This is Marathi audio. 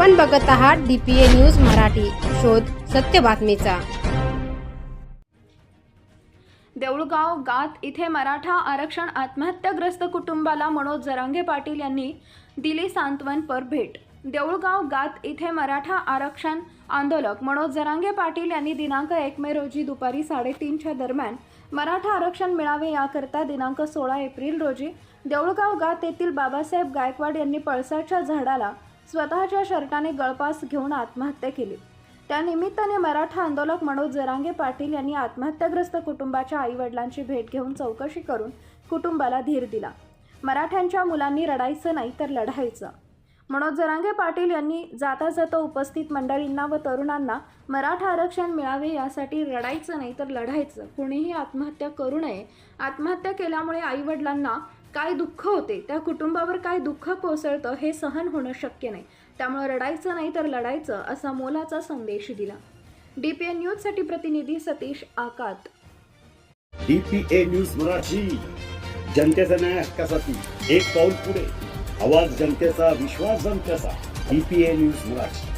आपण बघत आहात D P A news Marathi. शोध सत्य बातमीचा. देऊळगाव गात इथे मराठा आरक्षण आत्महत्याग्रस्त कुटुंबाला मनोज जरांगे पाटील यांनी दिली सांत्वनपर भेट. देऊळगाव गात इथे मराठा आरक्षण आंदोलक मनोज जरांगे पाटील यांनी दिनांक एक मे रोजी दुपारी साडेतीनच्या दरम्यान मराठा आरक्षण मिळावे याकरता दिनांक सोळा एप्रिल रोजी देऊळगाव गात येथील बाबासाहेब गायकवाड यांनी पळसाच्या झाडाला स्वतःच्या शर्टाने गळपास घेऊन आत्महत्या केली. त्यानिमित्ताने मराठा आंदोलक मनोज जरांगे पाटील यांनी आत्महत्याग्रस्त कुटुंबाच्या आईवडिलांची भेट घेऊन चौकशी करून कुटुंबाला धीर दिला. मराठ्यांच्या मुलांनी रडायचं नाही तर लढायचं. मनोज जरांगे पाटील यांनी जाता जाता उपस्थित मंडळींना व तरुणांना मराठा आरक्षण मिळावे यासाठी रडायचं नाही तर लढायचं. कुणीही आत्महत्या करू नये. आत्महत्या केल्यामुळे आईवडिलांना काय दुःख होते त्या कुटुंबावर काय दुःख कोसळतं हे सहन होणं शक्य नाही. त्यामुळे रडायचं नाही तर लढायचं असा मोलाचा संदेश दिला. डी पी एन न्यूजसाठी प्रतिनिधी सतीश आकात. DPA news Marathi. जनतेचा न्याय हक्कासाठी एक पाऊल पुढे. आवाज जनतेचा विश्वास जनतेचा. DPA news Marathi.